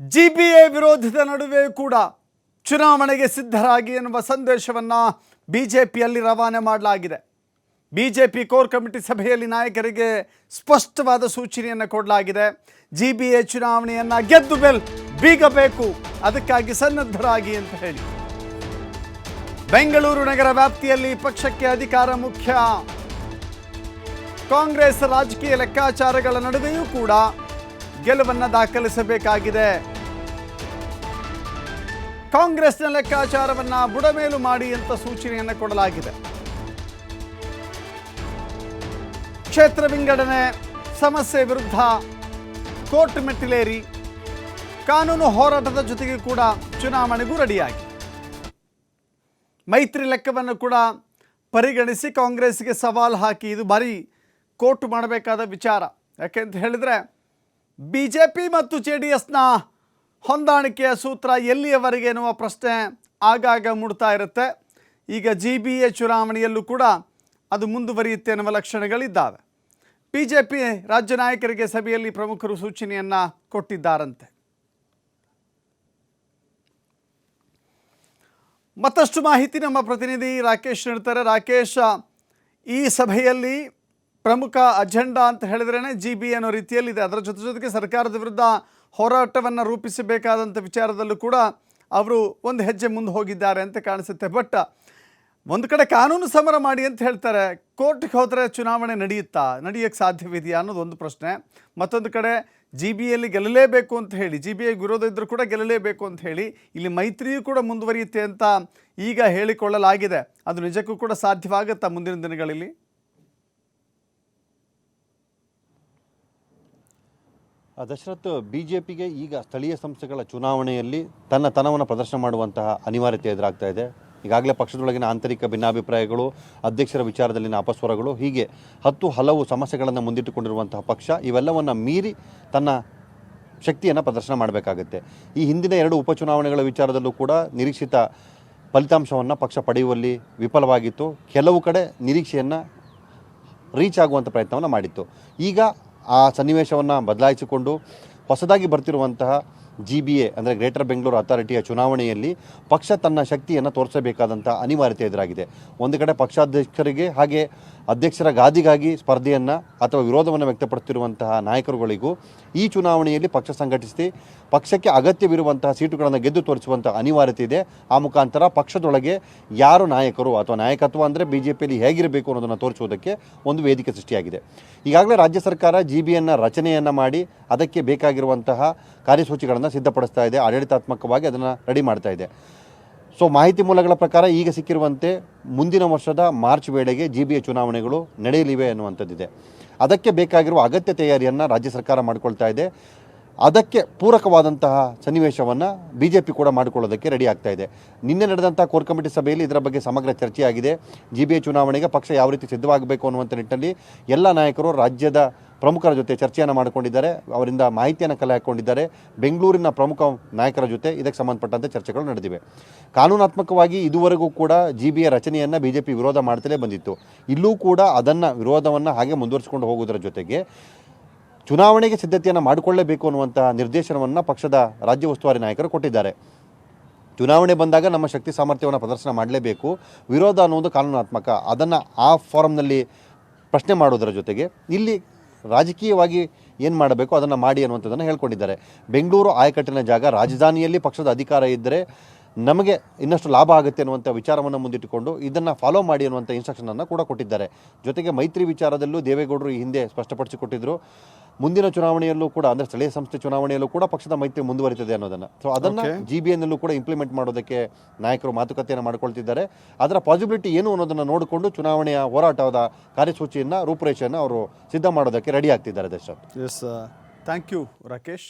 G B A ವಿರೋಧದ ನಡುವೆ ಕೂಡ ಚುನಾವಣೆಗೆ ಸಿದ್ಧರಾಗಿ ಎನ್ನುವ ಸಂದೇಶವನ್ನು ಬಿ ಜೆ ಪಿಯಲ್ಲಿ ರವಾನೆ ಮಾಡಲಾಗಿದೆ. B J P core committee ಸಭೆಯಲ್ಲಿ ನಾಯಕರಿಗೆ ಸ್ಪಷ್ಟವಾದ ಸೂಚನೆಯನ್ನು ಕೊಡಲಾಗಿದೆ. ಜಿ ಬಿ ಎ ಚುನಾವಣೆಯನ್ನು ಗೆದ್ದು ಬೆಲ್ ಬೀಗಬೇಕು, ಅದಕ್ಕಾಗಿ ಸನ್ನದ್ಧರಾಗಿ ಅಂತ ಹೇಳಿ. ಬೆಂಗಳೂರು ನಗರ ವ್ಯಾಪ್ತಿಯಲ್ಲಿ ಪಕ್ಷಕ್ಕೆ ಅಧಿಕಾರ ಮುಖ್ಯ. ಕಾಂಗ್ರೆಸ್ ರಾಜಕೀಯ ಲೆಕ್ಕಾಚಾರಗಳ ನಡುವೆಯೂ ಕೂಡ ಗೆಲುವನ್ನು ದಾಖಲಿಸಬೇಕಾಗಿದೆ. ಕಾಂಗ್ರೆಸ್ನ ಲೆಕ್ಕಾಚಾರವನ್ನ ಬುಡಮೇಲು ಮಾಡಿ ಅಂತ ಸೂಚನೆಯನ್ನು ಕೊಡಲಾಗಿದೆ. ಕ್ಷೇತ್ರ ವಿಂಗಡಣೆ, ಸಮಸ್ಯೆ ವಿರುದ್ಧ ಕೋರ್ಟ್ ಮೆಟ್ಟಿಲೇರಿ, ಕಾನೂನು ಹೋರಾಟದ ಜೊತೆಗೆ ಕೂಡ ಚುನಾವಣೆಗೂ ರೆಡಿಯಾಗಿ. ಮೈತ್ರಿ ಲೆಕ್ಕವನ್ನು ಕೂಡ ಪರಿಗಣಿಸಿ ಕಾಂಗ್ರೆಸ್ಗೆ ಸವಾಲು ಹಾಕಿ ಇದು ಭಾರಿ ಕೋರ್ಟ್ ಮಾಡಬೇಕಾದ ವಿಚಾರ. ಯಾಕೆಂತ ಹೇಳಿದರೆ ಬಿ ಜೆ ಪಿ ಮತ್ತು ಜೆ ಡಿ ಎಸ್ನ ಹೊಂದಾಣಿಕೆಯ ಸೂತ್ರ ಎಲ್ಲಿಯವರೆಗೆ ಎನ್ನುವ ಪ್ರಶ್ನೆ ಆಗಾಗ ಮೂಡ್ತಾ ಇರುತ್ತೆ. ಈಗ ಜಿ ಬಿ ಎ ಚುನಾವಣೆಯಲ್ಲೂ ಕೂಡ ಅದು ಮುಂದುವರಿಯುತ್ತೆ ಎನ್ನುವ ಲಕ್ಷಣಗಳಿದ್ದಾವೆ. ಬಿ ಜೆ ಪಿ ರಾಜ್ಯ ನಾಯಕರಿಗೆ ಸಭೆಯಲ್ಲಿ ಪ್ರಮುಖರು ಸೂಚನೆಯನ್ನು ಕೊಟ್ಟಿದ್ದಾರಂತೆ. ಮತ್ತಷ್ಟು ಮಾಹಿತಿ ನಮ್ಮ ಪ್ರತಿನಿಧಿ ರಾಕೇಶ್ ನೀಡ್ತಾರೆ. ರಾಕೇಶ್, ಈ ಸಭೆಯಲ್ಲಿ ಪ್ರಮುಖ ಅಜೆಂಡಾ ಅಂತ ಹೇಳಿದ್ರೇ ಜಿ ಬಿ ಅನ್ನೋ ರೀತಿಯಲ್ಲಿದೆ. ಅದರ ಜೊತೆ ಜೊತೆಗೆ ಸರ್ಕಾರದ ವಿರುದ್ಧ ಹೋರಾಟವನ್ನು ರೂಪಿಸಬೇಕಾದಂಥ ವಿಚಾರದಲ್ಲೂ ಕೂಡ ಅವರು ಒಂದು ಹೆಜ್ಜೆ ಮುಂದೆ ಹೋಗಿದ್ದಾರೆ ಅಂತ ಕಾಣಿಸುತ್ತೆ. ಬಟ್ ಒಂದು ಕಡೆ ಕಾನೂನು ಸಮರ ಮಾಡಿ ಅಂತ ಹೇಳ್ತಾರೆ, ಕೋರ್ಟ್ಗೆ ಹೋದರೆ ಚುನಾವಣೆ ನಡೆಯುತ್ತಾ? ನಡೆಯೋಕ್ಕೆ ಸಾಧ್ಯವಿದೆಯಾ ಅನ್ನೋದು ಒಂದು ಪ್ರಶ್ನೆ. ಮತ್ತೊಂದು ಕಡೆ ಜಿ ಬಿಯಲ್ಲಿ ಗೆಲ್ಲಲೇಬೇಕು ಅಂತ ಹೇಳಿ ಜಿ ಬಿ ಐ ವಿರೋಧ ಇದ್ದರೂ ಕೂಡ ಗೆಲ್ಲಲೇಬೇಕು ಅಂತ ಹೇಳಿ, ಇಲ್ಲಿ ಮೈತ್ರಿಯೂ ಕೂಡ ಮುಂದುವರಿಯುತ್ತೆ ಅಂತ ಈಗ ಹೇಳಿಕೊಳ್ಳಲಾಗಿದೆ. ಅದು ನಿಜಕ್ಕೂ ಕೂಡ ಸಾಧ್ಯವಾಗುತ್ತಾ ಮುಂದಿನ ದಿನಗಳಲ್ಲಿ? ದಶರಥ್ ಬಿ ಜೆ ಪಿಗೆ ಈಗ ಸ್ಥಳೀಯ ಸಂಸ್ಥೆಗಳ ಚುನಾವಣೆಯಲ್ಲಿ ತನ್ನ ತನವನ್ನು ಪ್ರದರ್ಶನ ಮಾಡುವಂತಹ ಅನಿವಾರ್ಯತೆ ಎದುರಾಗ್ತಾ ಇದೆ. ಈಗಾಗಲೇ ಪಕ್ಷದೊಳಗಿನ ಆಂತರಿಕ ಭಿನ್ನಾಭಿಪ್ರಾಯಗಳು, ಅಧ್ಯಕ್ಷರ ವಿಚಾರದಲ್ಲಿನ ಅಪಸ್ವರಗಳು, ಹೀಗೆ ಹತ್ತು ಹಲವು ಸಮಸ್ಯೆಗಳನ್ನು ಮುಂದಿಟ್ಟುಕೊಂಡಿರುವಂತಹ ಪಕ್ಷ, ಇವೆಲ್ಲವನ್ನು ಮೀರಿ ತನ್ನ ಶಕ್ತಿಯನ್ನು ಪ್ರದರ್ಶನ ಮಾಡಬೇಕಾಗುತ್ತೆ. ಈ ಹಿಂದಿನ ಎರಡು ಉಪಚುನಾವಣೆಗಳ ವಿಚಾರದಲ್ಲೂ ಕೂಡ ನಿರೀಕ್ಷಿತ ಫಲಿತಾಂಶವನ್ನು ಪಕ್ಷ ಪಡೆಯುವಲ್ಲಿ ವಿಫಲವಾಗಿತ್ತು. ಕೆಲವು ಕಡೆ ನಿರೀಕ್ಷೆಯನ್ನು ರೀಚ್ ಆಗುವಂಥ ಪ್ರಯತ್ನವನ್ನು ಮಾಡಿತ್ತು. ಈಗ ಆ ಸನ್ನಿವೇಶವನ್ನು ಬದಲಾಯಿಸಿಕೊಂಡು ಹೊಸದಾಗಿ ಬರ್ತಿರುವಂತಹ ಜಿ ಬಿ ಎ ಅಂದರೆ ಗ್ರೇಟರ್ ಬೆಂಗಳೂರು ಅಥಾರಿಟಿಯ ಚುನಾವಣೆಯಲ್ಲಿ ಪಕ್ಷ ತನ್ನ ಶಕ್ತಿಯನ್ನು ತೋರಿಸಬೇಕಾದಂಥ ಅನಿವಾರ್ಯತೆ ಎದುರಾಗಿದೆ. ಒಂದು ಕಡೆ ಪಕ್ಷಾಧ್ಯಕ್ಷರಿಗೆ ಹಾಗೆ ಅಧ್ಯಕ್ಷರ ಗಾದಿಗಾಗಿ ಸ್ಪರ್ಧೆಯನ್ನು ಅಥವಾ ವಿರೋಧವನ್ನು ವ್ಯಕ್ತಪಡಿಸುತ್ತಿರುವಂತಹ ನಾಯಕರುಗಳಿಗೂ ಈ ಚುನಾವಣೆಯಲ್ಲಿ ಪಕ್ಷ ಸಂಘಟಿಸಿ ಪಕ್ಷಕ್ಕೆ ಅಗತ್ಯವಿರುವಂತಹ ಸೀಟುಗಳನ್ನು ಗೆದ್ದು ತೋರಿಸುವಂಥ ಅನಿವಾರ್ಯತೆ ಇದೆ. ಆ ಮುಖಾಂತರ ಪಕ್ಷದೊಳಗೆ ಯಾರು ನಾಯಕರು ಅಥವಾ ನಾಯಕತ್ವ ಅಂದರೆ ಬಿ ಜೆ ಪಿಯಲ್ಲಿ ಹೇಗಿರಬೇಕು ಅನ್ನೋದನ್ನು ತೋರಿಸುವುದಕ್ಕೆ ಒಂದು ವೇದಿಕೆ ಸೃಷ್ಟಿಯಾಗಿದೆ. ಈಗಾಗಲೇ ರಾಜ್ಯ ಸರ್ಕಾರ ಜಿ ಬಿಯನ್ನು ರಚನೆಯನ್ನು ಮಾಡಿ ಅದಕ್ಕೆ ಬೇಕಾಗಿರುವಂತಹ ಕಾರ್ಯಸೂಚಿಗಳನ್ನು ಸಿದ್ಧಪಡಿಸ್ತಾ ಇದೆ. ಆಡಳಿತಾತ್ಮಕವಾಗಿ ಅದನ್ನು ರೆಡಿ ಮಾಡ್ತಾ ಇದೆ. ಸೊ ಮಾಹಿತಿ ಮೂಲಗಳ ಪ್ರಕಾರ ಈಗ ಸಿಕ್ಕಿರುವಂತೆ ಮುಂದಿನ ವರ್ಷದ ಮಾರ್ಚ್ ವೇಳೆಗೆ ಜಿ ಬಿ ಎ ಚುನಾವಣೆಗಳು ನಡೆಯಲಿವೆ ಅನ್ನುವಂಥದ್ದಿದೆ ಅದಕ್ಕೆ ಬೇಕಾಗಿರುವ ಅಗತ್ಯ ತಯಾರಿಯನ್ನು ರಾಜ್ಯ ಸರ್ಕಾರ ಮಾಡಿಕೊಳ್ತಾ ಇದೆ. ಅದಕ್ಕೆ ಪೂರಕವಾದಂತಹ ಸನ್ನಿವೇಶವನ್ನು ಬಿ ಜೆ ಪಿ ಕೂಡ ಮಾಡಿಕೊಳ್ಳೋದಕ್ಕೆ ರೆಡಿ ಆಗ್ತಾ ಇದೆ. ನಿನ್ನೆ ನಡೆದಂಥ ಕೋರ್ ಕಮಿಟಿ ಸಭೆಯಲ್ಲಿ ಇದರ ಬಗ್ಗೆ ಸಮಗ್ರ ಚರ್ಚೆಯಾಗಿದೆ. ಜಿ ಬಿ ಎ ಚುನಾವಣೆಗೆ ಪಕ್ಷ ಯಾವ ರೀತಿ ಸಿದ್ಧವಾಗಬೇಕು ಅನ್ನುವಂಥ ನಿಟ್ಟಿನಲ್ಲಿ ಎಲ್ಲ ನಾಯಕರು ರಾಜ್ಯದ ಪ್ರಮುಖರ ಜೊತೆ ಚರ್ಚೆಯನ್ನು ಮಾಡಿಕೊಂಡಿದ್ದಾರೆ. ಅವರಿಂದ ಮಾಹಿತಿಯನ್ನು ಕಲೆ ಹಾಕ್ಕೊಂಡಿದ್ದಾರೆ ಬೆಂಗಳೂರಿನ ಪ್ರಮುಖ ನಾಯಕರ ಜೊತೆ ಇದಕ್ಕೆ ಸಂಬಂಧಪಟ್ಟಂತೆ ಚರ್ಚೆಗಳು ನಡೆದಿವೆ. ಕಾನೂನಾತ್ಮಕವಾಗಿ ಇದುವರೆಗೂ ಕೂಡ ಜಿ ಬಿ ಎ ರಚನೆಯನ್ನು ಬಿ ಜೆ ಪಿ ವಿರೋಧ ಮಾಡ್ತಲೇ ಬಂದಿತ್ತು. ಇಲ್ಲೂ ಕೂಡ ಅದನ್ನು ವಿರೋಧವನ್ನು ಹಾಗೆ ಮುಂದುವರಿಸಿಕೊಂಡು ಹೋಗುವುದರ ಜೊತೆಗೆ ಚುನಾವಣೆಗೆ ಸಿದ್ಧತೆಯನ್ನು ಮಾಡಿಕೊಳ್ಳಬೇಕು ಅನ್ನುವಂತಹ ನಿರ್ದೇಶನವನ್ನು ಪಕ್ಷದ ರಾಜ್ಯ ಉಸ್ತುವಾರಿ ನಾಯಕರು ಕೊಟ್ಟಿದ್ದಾರೆ. ಚುನಾವಣೆ ಬಂದಾಗ ನಮ್ಮ ಶಕ್ತಿ ಸಾಮರ್ಥ್ಯವನ್ನು ಪ್ರದರ್ಶನ ಮಾಡಲೇಬೇಕು. ವಿರೋಧ ಅನ್ನೋದು ಕಾನೂನಾತ್ಮಕ. ಅದನ್ನು ಆ ಫಾರಮ್ನಲ್ಲಿ ಪ್ರಶ್ನೆ ಮಾಡೋದರ ಜೊತೆಗೆ ಇಲ್ಲಿ ರಾಜಕೀಯವಾಗಿ ಏನು ಮಾಡಬೇಕು ಅದನ್ನು ಮಾಡಿ ಅನ್ನುವಂಥದ್ದನ್ನು ಹೇಳ್ಕೊಂಡಿದ್ದಾರೆ. ಬೆಂಗಳೂರು ಆಯಕಟ್ಟಿನ ಜಾಗ ರಾಜಧಾನಿಯಲ್ಲಿ ಪಕ್ಷದ ಅಧಿಕಾರ ಇದ್ದರೆ ನಮಗೆ ಇನ್ನಷ್ಟು ಲಾಭ ಆಗುತ್ತೆ ಅನ್ನುವಂಥ ವಿಚಾರವನ್ನು ಮುಂದಿಟ್ಟುಕೊಂಡು ಇದನ್ನು ಫಾಲೋ ಮಾಡಿ ಅನ್ನುವಂಥ ಇನ್ಸ್ಟ್ರಕ್ಷನನ್ನು ಕೂಡ ಕೊಟ್ಟಿದ್ದಾರೆ. ಜೊತೆಗೆ ಮೈತ್ರಿ ವಿಚಾರದಲ್ಲೂ ದೇವೇಗೌಡರು ಈ ಹಿಂದೆ ಸ್ಪಷ್ಟಪಡಿಸಿಕೊಟ್ಟಿದ್ರು. ಮುಂದಿನ ಚುನಾವಣೆಯಲ್ಲೂ ಕೂಡ ಅಂದ್ರೆ ಸ್ಥಳೀಯ ಸಂಸ್ಥೆ ಚುನಾವಣೆಯಲ್ಲೂ ಕೂಡ ಪಕ್ಷದ ಮೈತ್ರಿ ಮುಂದುವರಿತದೆ ಅನ್ನೋದನ್ನ. ಸೊ ಅದನ್ನು. ಜಿ ಬಿ ಎನ್ನಲ್ಲೂ ಕೂಡ ಇಂಪ್ಲಿಮೆಂಟ್ ಮಾಡೋದಕ್ಕೆ ನಾಯಕರು ಮಾತುಕತೆಯನ್ನು ಮಾಡ್ಕೊಳ್ತಿದ್ದಾರೆ. ಅದರ ಪಾಸಿಬಿಲಿಟಿ ಏನು ಅನ್ನೋದನ್ನು ನೋಡಿಕೊಂಡು ಚುನಾವಣೆಯ ಹೋರಾಟದ ಕಾರ್ಯಸೂಚಿಯನ್ನು ರೂಪುರೇಷೆಯನ್ನು ಅವರು ಸಿದ್ಧ ಮಾಡೋದಕ್ಕೆ ರೆಡಿ ಆಗ್ತಿದ್ದಾರೆ Darshan S thank you Rakesh